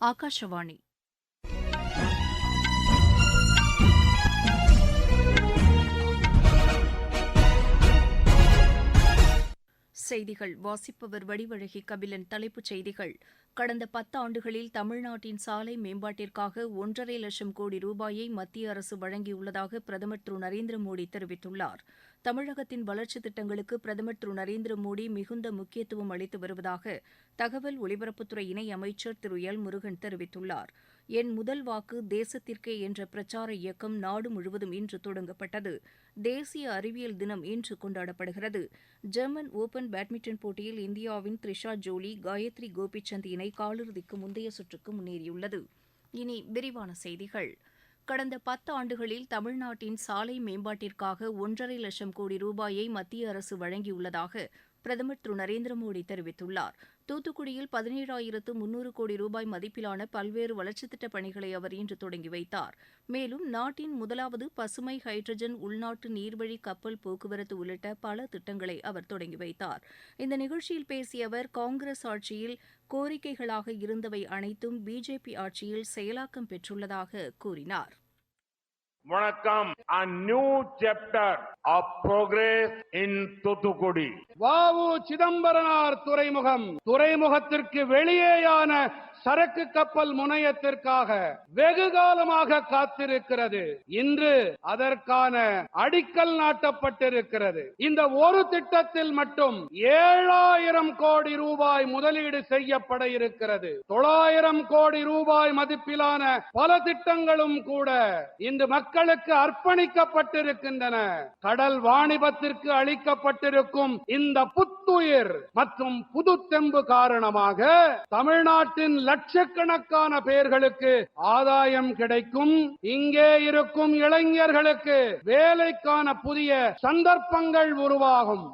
ఆకాశవాణి செய்திகள். வாசிப்பவர் வடிவழகி கபிலன் தலைப்புச் செய்திகள். கடந்த பத்தாண்டுகளில் தமிழ்நாட்டின் சாலை மேம்பாட்டிற்காக ஒன்றரை லட்சம் கோடி ரூபாயை மத்திய அரசு வழங்கியுள்ளதாக பிரதமர் திரு. நரேந்திர மோடி தெரிவித்துள்ளார். தமிழகத்தின் வளர்ச்சித் திட்டங்களுக்கு பிரதமர் திரு. நரேந்திர மோடி மிகுந்த முக்கியத்துவம் அளித்து வருவதாக தகவல் ஒலிபரப்புத்துறை இணை அமைச்சர் திரு. எல். முருகன் தெரிவித்துள்ளார். என் முதல் வாக்கு தேசத்திற்கே என்ற பிரச்சார இயக்கம் நாடு முழுவதும் இன்று தொடங்கப்பட்டது. தேசிய அறிவியல் தினம் இன்று கொண்டாடப்படுகிறது. ஜெர்மன் ஓபன் பேட்மிண்டன் போட்டியில் இந்தியாவின் த்ரிஷா ஜோலி காயத்ரி கோபிசந்த் இணை காலிறுதிக்கு முந்தைய சுற்றுக்கு முன்னேறியுள்ளது. இனி விரிவான செய்திகள். கடந்த பத்து ஆண்டுகளில் தமிழ்நாட்டின் சாலை மேம்பாட்டிற்காக ஒன்றரை லட்சம் கோடி ரூபாயை மத்திய அரசு வழங்கியுள்ளதாக பிரதமர் திரு. நரேந்திர மோடி தெரிவித்துள்ளார். தூத்துக்குடியில் பதினேழாயிரத்து முன்னூறு கோடி ரூபாய் மதிப்பிலான பல்வேறு வளர்ச்சித் திட்டப் பணிகளை அவர் இன்று தொடங்கி வைத்தார். மேலும் நாட்டின் முதலாவது பசுமை ஹைட்ரஜன் உள்நாட்டு நீர்வழி கப்பல் போக்குவரத்து உள்ளிட்ட பல திட்டங்களை அவர் தொடங்கி வைத்தார். இந்த நிகழ்ச்சியில் பேசிய அவர் காங்கிரஸ் ஆட்சியில் கோரிக்கைகளாக இருந்தவை அனைத்தும் பிஜேபி ஆட்சியில் செயலாக்கம் பெற்றுள்ளதாக கூறினார். வணக்கம். A new chapter of progress in Thoothukudi வாவு சிதம்பரனார் துறைமுகம். துறைமுகத்திற்கு வெளியேயான சரக்கு கப்பல் முனையத்திற்காக வெகு காலமாக காத்திருக்கிறது. இன்று அதற்கான அடிக்கல் நாட்டப்பட்டிருக்கிறது. இந்த ஒரு திட்டத்தில் மட்டும் ஏழாயிரம் கோடி ரூபாய் முதலீடு செய்யப்பட இருக்கிறது. தொள்ளாயிரம் கோடி ரூபாய் மதிப்பிலான பல திட்டங்களும் கூட இன்று மக்களுக்கு அர்ப்பணிக்கப்பட்டிருக்கின்றன. கடல் வாணிபத்திற்கு அளிக்கப்பட்டிருக்கும் இந்த புத்துயிர் மற்றும் புது தெம்பு காரணமாக தமிழ்நாட்டின் லட்சக்கணக்கான பேர்களுக்கு ஆதாயம் கிடைக்கும். இங்கே இருக்கும் இளைஞர்களுக்கு வேலைக்கான புதிய சந்தர்ப்பங்கள் உருவாகும்.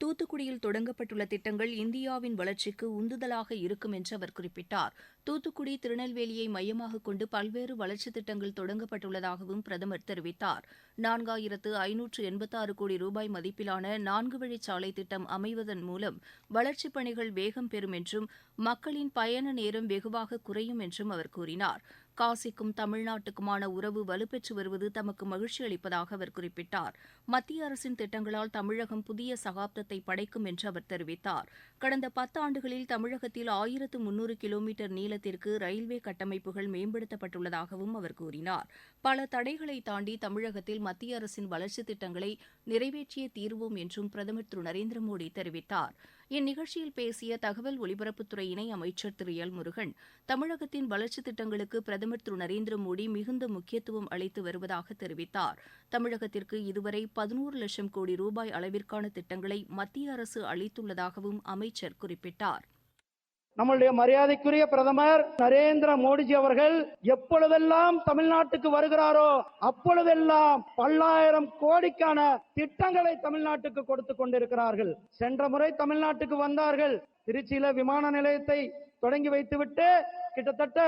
தூத்துக்குடியில் தொடங்கப்பட்டுள்ள திட்டங்கள் இந்தியாவின் வளர்ச்சிக்கு உந்துதலாக இருக்கும் என்று அவர் குறிப்பிட்டார். தூத்துக்குடி திருநெல்வேலியை மையமாக கொண்டு பல்வேறு வளர்ச்சித் திட்டங்கள் தொடங்கப்பட்டுள்ளதாகவும் பிரதமர் தெரிவித்தார். நான்காயிரத்து ஐநூற்று எண்பத்தாறு கோடி ரூபாய் மதிப்பிலான நான்கு வழிச்சாலை திட்டம் அமைவதன் மூலம் வளர்ச்சிப் பணிகள் வேகம் பெறும் என்றும் மக்களின் பயண நேரம் வெகுவாக குறையும் என்றும் அவர் கூறினார். காசிக்கும் தமிழ்நாட்டுக்குமான உறவு வலுப்பெற்று வருவது தமக்கு மகிழ்ச்சி அளிப்பதாக அவர் குறிப்பிட்டார். மத்திய அரசின் திட்டங்களால் தமிழகம் புதிய சகாப்தத்தை படைக்கும் என்று அவர் தெரிவித்தார். கடந்த பத்தாண்டுகளில் தமிழகத்தில் ஆயிரத்து முன்னூறு கிலோமீட்டர் நீளத்திற்கு ரயில்வே கட்டமைப்புகள் மேம்படுத்தப்பட்டுள்ளதாகவும் அவர் கூறினார். பல தடைகளை தாண்டி தமிழகத்தில் மத்திய அரசின் வளர்ச்சித் திட்டங்களை நிறைவேற்றியே தீர்வோம் என்றும் பிரதமர் திரு. நரேந்திர மோடி தெரிவித்தார். இந்நிகழ்ச்சியில் பேசிய தகவல் ஒலிபரப்புத்துறை இணை அமைச்சர் திரு. எல். முருகன் தமிழகத்தின் வளர்ச்சித் திட்டங்களுக்கு பிரதமர் திரு. நரேந்திர மோடி மிகுந்த முக்கியத்துவம் அளித்து வருவதாக தெரிவித்தார். தமிழகத்திற்கு இதுவரை பதினோரு லட்சம் கோடி ரூபாய் அளவிற்கான திட்டங்களை மத்திய அரசு அளித்துள்ளதாகவும் அமைச்சர் குறிப்பிட்டார். நம்மளுடைய மரியாதைக்குரிய பிரதமர் நரேந்திர மோடிஜி அவர்கள் எப்பொழுதெல்லாம் தமிழ்நாட்டுக்கு வருகிறாரோ அப்பொழுதெல்லாம் பல்லாயிரம் கோடிக்கான திட்டங்களை தமிழ்நாட்டுக்கு கொடுத்து கொண்டிருக்கிறார்கள். சென்ற முறை தமிழ்நாட்டுக்கு வந்தார்கள். திருச்சியில விமான நிலையத்தை தொடங்கி வைத்துவிட்டு கிட்டத்தட்ட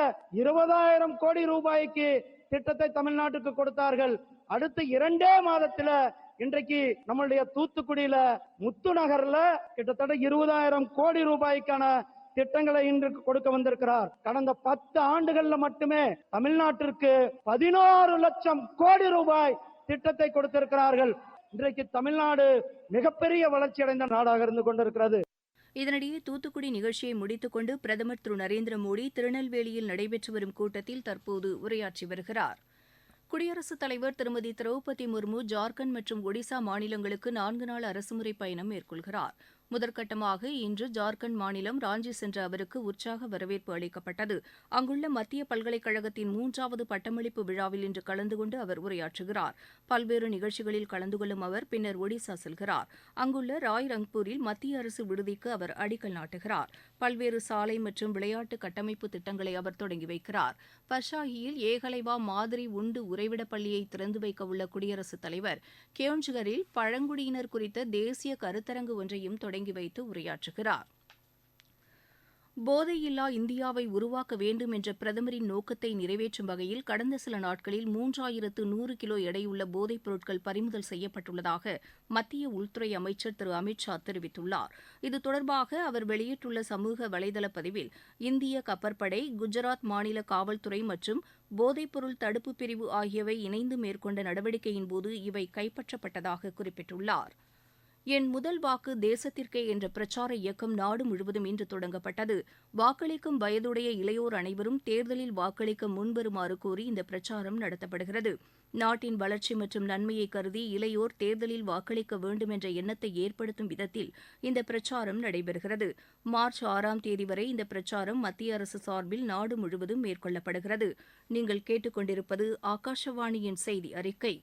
இருபதாயிரம் கோடி ரூபாய்க்கு திட்டத்தை தமிழ்நாட்டுக்கு கொடுத்தார்கள். அடுத்து இரண்டே மாதத்துல இன்றைக்கு நம்மளுடைய தூத்துக்குடியில முத்து நகர்ல கிட்டத்தட்ட இருபதாயிரம் கோடி ரூபாய்க்கான திட்டங்களை இன்று கொடுக்க வந்திருக்கிறார். கடந்த பத்து ஆண்டுகள்ல மட்டுமே தமிழ்நாட்டிற்கு பதினோரு லட்சம் கோடி ரூபாய் திட்டத்தை கொடுத்திருக்கிறார்கள். இன்றைக்கு தமிழ்நாடு மிகப்பெரிய வளர்ச்சி அடைந்த நாடாக இருந்து கொண்டிருக்கிறது. இதனிடையே தூத்துக்குடி நிகழ்ச்சியை முடித்துக்கொண்டு பிரதமர் திரு. நரேந்திர மோடி திருநெல்வேலியில் நடைபெற்று வரும் கூட்டத்தில் தற்போது உரையாற்றி வருகிறார். குடியரசுத் தலைவர் திருமதி திரௌபதி முர்மு ஜார்க்கண்ட் மற்றும் ஒடிசா மாநிலங்களுக்கு நான்கு நாள் அரசுமுறை பயணம் மேற்கொள்கிறார். முதற்கட்டமாக இன்று ஜார்க்கண்ட் மாநிலம் ராஞ்சி சென்ற அவருக்கு உற்சாக வரவேற்பு அளிக்கப்பட்டது. அங்குள்ள மத்திய பல்கலைக்கழகத்தின் மூன்றாவது பட்டமளிப்பு விழாவில் இன்று கலந்து கொண்டு அவர் உரையாற்றுகிறார். பல்வேறு நிகழ்ச்சிகளில் கலந்து கொள்ளும் அவர் பின்னர் ஒடிசா செல்கிறார். அங்குள்ள ராய் ரங்பூரில் மத்திய அரசு விடுதிக்கு அவர் அடிக்கல் நாட்டுகிறார். பல்வேறு சாலை மற்றும் விளையாட்டு கட்டமைப்பு திட்டங்களை அவர் தொடங்கி வைக்கிறார். பர்ஷாகியில் ஏகலைவா மாதிரி உண்டு உறைவிட பள்ளியை திறந்து வைக்க உள்ள குடியரசுத் தலைவர் கியோன்ஜ்கரில் பழங்குடியினர் குறித்த தேசிய கருத்தரங்கு ஒன்றையும் தொடங்கி வைத்து உரையாற்றுகிறார். போதையில்லா இந்தியாவை உருவாக்க வேண்டும் என்ற பிரதமரின் நோக்கத்தை நிறைவேற்றும் வகையில் கடந்த சில நாட்களில் மூன்றாயிரத்து நூறு கிலோ எடையுள்ள போதைப் பொருட்கள் பறிமுதல் செய்யப்பட்டுள்ளதாக மத்திய உள்துறை அமைச்சர் திரு. அமித் ஷா தெரிவித்துள்ளார். இது தொடர்பாக அவர் வெளியிட்டுள்ள சமூக வலைதள பதிவில் இந்திய கப்பற்படை குஜராத் மாநில காவல்துறை மற்றும் போதைப்பொருள் தடுப்பு பிரிவு ஆகியவை இணைந்து மேற்கொண்ட நடவடிக்கையின்போது இவை கைப்பற்றப்பட்டதாக குறிப்பிட்டுள்ளார். என் முதல் வாக்கு தேசத்திற்கே என்ற பிரச்சார இயக்கம் நாடு முழுவதும் இன்று தொடங்கப்பட்டது. வாக்களிக்கும் வயதுடைய இளையோர் அனைவரும் தேர்தலில் வாக்களிக்க முன்வருமாறு கோரி இந்த பிரச்சாரம் நடத்தப்படுகிறது. நாட்டின் வளர்ச்சி மற்றும் நன்மையை கருதி இளையோர் தேர்தலில் வாக்களிக்க வேண்டும் என்ற எண்ணத்தை ஏற்படுத்தும் விதத்தில் இந்த பிரச்சாரம் நடைபெறுகிறது. மார்ச் ஆறாம் தேதி வரை இந்த பிரச்சாரம் மத்திய அரசு சார்பில் நாடு முழுவதும் மேற்கொள்ளப்படுகிறது. நீங்கள் கேட்டுக்கொண்டிருப்பது ஆகாஷவாணியின் செய்தி அறிக்கை.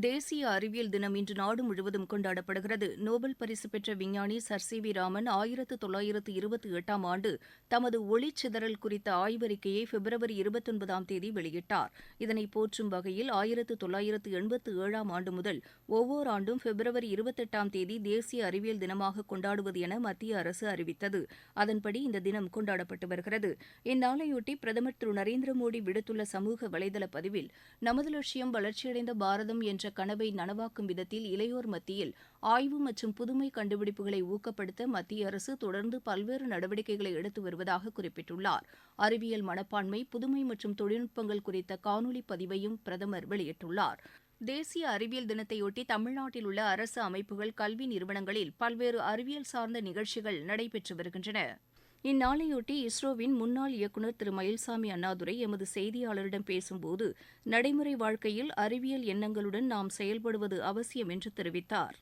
தேசிய அறிவியல் தினம் இன்று நாடு முழுவதும் கொண்டாடப்படுகிறது. நோபல் பரிசு பெற்ற விஞ்ஞானி சர். சி. வி. ராமன் ஆயிரத்து தொள்ளாயிரத்து இருபத்தி எட்டாம் ஆண்டு தமது ஒளிச்சிதறல் குறித்த ஆய்வறிக்கையை பிப்ரவரி இருபத்தொன்பதாம் தேதி வெளியிட்டார். இதனை போற்றும் வகையில் ஆயிரத்து தொள்ளாயிரத்து எண்பத்து ஏழாம் ஆண்டு முதல் ஒவ்வொரு ஆண்டும் பிப்ரவரி இருபத்தெட்டாம் தேதி தேசிய அறிவியல் தினமாக கொண்டாடுவது என மத்திய அரசு அறிவித்தது. அதன்படி இந்த தினம் கொண்டாடப்பட்டு வருகிறது. இந்நாளையொட்டி பிரதமர் திரு. நரேந்திர மோடி விடுத்துள்ள சமூக வலைதள பதிவில் நமது லட்சியம் வளர்ச்சியடைந்த பாரதம் என்ற கனவை நனவாக்கும் விதத்தில் இளையோர் மத்தியில் ஆய்வு மற்றும் புதுமை கண்டுபிடிப்புகளை ஊக்கப்படுத்த மத்திய அரசு தொடர்ந்து பல்வேறு நடவடிக்கைகளை எடுத்து வருவதாக குறிப்பிட்டுள்ளார். அறிவியல் மனப்பான்மை புதுமை மற்றும் தொழில்நுட்பங்கள் குறித்த காணொலி பதிவையும் பிரதமர் வெளியிட்டுள்ளார். தேசிய அறிவியல் தினத்தையொட்டி தமிழ்நாட்டில் உள்ள அரசு அமைப்புகள் கல்வி நிறுவனங்களில் பல்வேறு அறிவியல் சார்ந்த நிகழ்ச்சிகள் நடைபெற்று வருகின்றன. இந்நாளையொட்டி இஸ்ரோவின் முன்னாள் இயக்குநர் திரு. மயில்சாமி அண்ணாதுரை எமது செய்தியாளரிடம் பேசும்போது நடைமுறை வாழ்க்கையில் அறிவியல் எண்ணங்களுடன் நாம் செயல்படுவது அவசியம் என்று தெரிவித்தார்.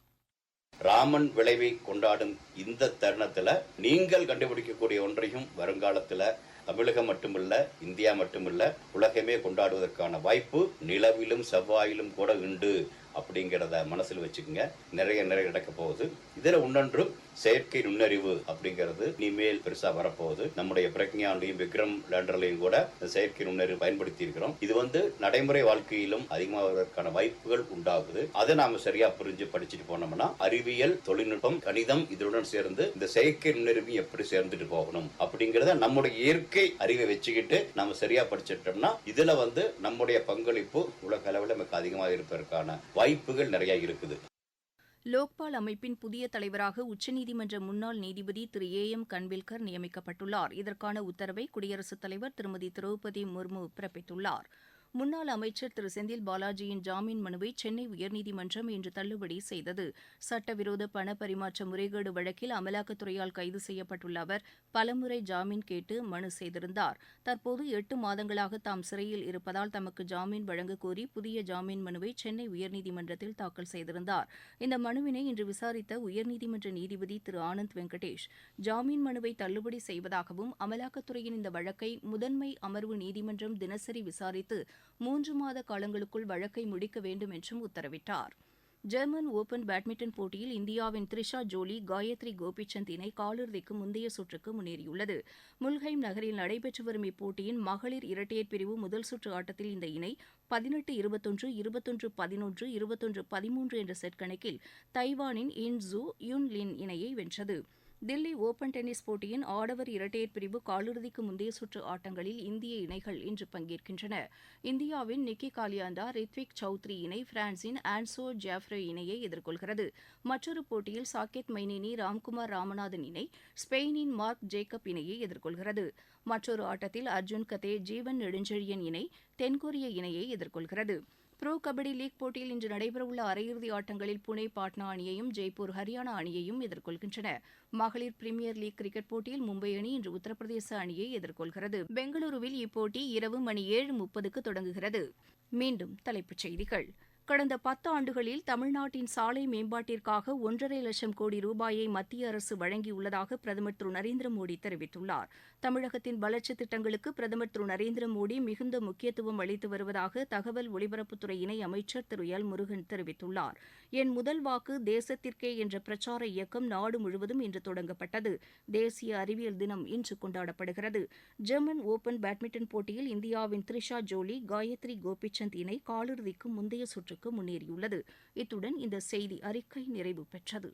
ராமன் விளைவை கொண்டாடும் இந்த தருணத்துல நீங்கள் கண்டுபிடிக்கக்கூடிய ஒன்றையும் வருங்காலத்துல தமிழகம் மட்டுமல்ல இந்தியா மட்டுமல்ல உலகமே கொண்டாடுவதற்கான வாய்ப்பு நிலவிலும் செவ்வாயிலும் கூட உண்டு. அப்படிங்கிறத மனசில் வச்சுக்கோங்க. நிறைய நிறைய நடக்க போகுது. இதில் ஒன்றொன்றும் செயற்கை நுண்ணறிவு அப்படிங்கிறது இனிமேல் பெருசாக வரப்போகுது. நம்முடைய பிரக்ஞான்லையும் விக்ரம் லேண்டர்லையும் கூட செயற்கை நுண்ணறிவு பயன்படுத்தி இருக்கிறோம். இது வந்து நடைமுறை வாழ்க்கையிலும் அதிகமாவதற்கான வாய்ப்புகள் உண்டாகுது. அதை நாம சரியா புரிஞ்சு படிச்சுட்டு போனோம்னா அறிவியல் தொழில்நுட்பம் கணிதம் இதனுடன் சேர்ந்து இந்த செயற்கை நுண்ணறிவு எப்படி சேர்ந்துட்டு போகணும் அப்படிங்கிறத நம்முடைய இயற்கை அறிவை வச்சுக்கிட்டு நம்ம சரியா படிச்சிட்டோம்னா இதுல வந்து நம்முடைய பங்களிப்பு உலக அளவில் நமக்கு அதிகமாக இருப்பதற்கான வாய்ப்பு வாய்ப்புகள் நிறைய இருக்குது. லோக்பால் அமைப்பின் புதிய தலைவராக உச்சநீதிமன்ற முன்னாள் நீதிபதி திரு ஏ எம் கன்வில்கர் நியமிக்கப்பட்டுள்ளார். இதற்கான உத்தரவை குடியரசுத் தலைவர் திருமதி திரௌபதி முர்மு பிறப்பித்துள்ளார். முன்னாள் அமைச்சர் திரு. செந்தில் பாலாஜியின் ஜாமீன் மனுவை சென்னை உயர்நீதிமன்றம் இன்று தள்ளுபடி செய்தது. சட்டவிரோத பண பரிமாற்ற முறைகேடு வழக்கில் அமலாக்கத்துறையால் கைது செய்யப்பட்டுள்ள அவர் பலமுறை ஜாமீன் கேட்டு மனு செய்திருந்தார். தற்போது எட்டு மாதங்களாக தாம் சிறையில் இருப்பதால் தமக்கு ஜாமீன் வழங்க கோரி புதிய ஜாமீன் மனுவை சென்னை உயர்நீதிமன்றத்தில் தாக்கல் செய்திருந்தார். இந்த மனுவினை இன்று விசாரித்த உயர்நீதிமன்ற நீதிபதி திரு. ஆனந்த் வெங்கடேஷ். ஜாமீன் மனுவை தள்ளுபடி செய்வதாகவும் அமலாக்கத்துறையின் இந்த வழக்கை முதன்மை அமர்வு நீதிமன்றம் தினசரி விசாரித்து மூன்று மாத காலங்களுக்குள் வழக்கை முடிக்க வேண்டும் என்றும் உத்தரவிட்டார். ஜெர்மன் ஓபன் பேட்மிண்டன் போட்டியில் இந்தியாவின் த்ரிஷா ஜோலி காயத்ரி கோபிசந்த் இணை காலிறுதிக்கு முந்தைய சுற்றுக்கு முன்னேறியுள்ளது. முல்ஹைம் நகரில் நடைபெற்று வரும் இப்போட்டியின் மகளிர் இரட்டையர் பிரிவு முதல் சுற்று ஆட்டத்தில் இந்த இணை பதினெட்டு இருபத்தொன்று இருபத்தொன்று பதினொன்று இருபத்தொன்று பதிமூன்று என்ற செட் கணக்கில் தைவானின் இன் ஜூ யுன் லின் இணையை வென்றது. தில்லி ஓபன் டென்னிஸ் போட்டியின் ஆடவர் இரட்டையர் பிரிவு காலிறுதிக்கு முந்தைய சுற்று ஆட்டங்களில் இந்திய இணைகள் இன்று பங்கேற்கின்றன. இந்தியாவின் நிக்கி காலியாண்டா ரித்விக் சௌத்ரி இணை பிரான்சின் ஆன்சோ ஜாஃப்ரே இணையை எதிர்கொள்கிறது. மற்றொரு போட்டியில் சாகேத் மைனேனி ராம்குமார் ராமநாதன் இணை ஸ்பெயினின் மார்க் ஜேக்கப் இணையை எதிர்கொள்கிறது. மற்றொரு ஆட்டத்தில் அர்ஜுன் கதே ஜீவன் நெடுஞ்செழியன் இணை தென்கொரிய இணையை எதிர்கொள்கிறது. ப்ரோ கபடி லீக் போட்டியில் இன்று நடைபெறவுள்ள அரையிறுதி ஆட்டங்களில் புனே பாட்னா அணியையும் ஜெய்ப்பூர் ஹரியானா அணியையும் எதிர்கொள்கின்றன. மகளிர் பிரீமியர் லீக் கிரிக்கெட் போட்டியில் மும்பை அணி இன்று உத்தரப்பிரதேச அணியை எதிர்கொள்கிறது. பெங்களூருவில் இப்போட்டி இரவு மணி ஏழு முப்பதுக்கு தொடங்குகிறது. மீண்டும் தலைப்புச் செய்திகள். கடந்த பத்து ஆண்டுகளில் தமிழ்நாட்டின் சாலை மேம்பாட்டிற்காக ஒன்றரை லட்சம் கோடி ரூபாயை மத்திய அரசு வழங்கியுள்ளதாக பிரதமர் திரு நரேந்திர மோடி தெரிவித்துள்ளார். தமிழகத்தின் வளர்ச்சித் திட்டங்களுக்கு பிரதமர் திரு நரேந்திர மோடி மிகுந்த முக்கியத்துவம் அளித்து வருவதாக தகவல் ஒலிபரப்புத்துறை இணை அமைச்சர் திரு எல் முருகன் தெரிவித்துள்ளார். என் முதல் வாக்கு தேசத்திற்கே என்ற பிரச்சார இயக்கம் நாடு முழுவதும் இன்று தொடங்கப்பட்டது. தேசிய அறிவியல் தினம் இன்று கொண்டாடப்படுகிறது. ஜெர்மன் ஓபன் பேட்மிண்டன் போட்டியில் இந்தியாவின் த்ரிஷா ஜோலி காயத்ரி கோபிச்சந்த் இணை காலிறுதிக்கு முந்தைய சுற்றுக்கு முன்னேறியுள்ளது. இத்துடன் இந்த செய்தி அறிக்கை நிறைவு பெற்றது.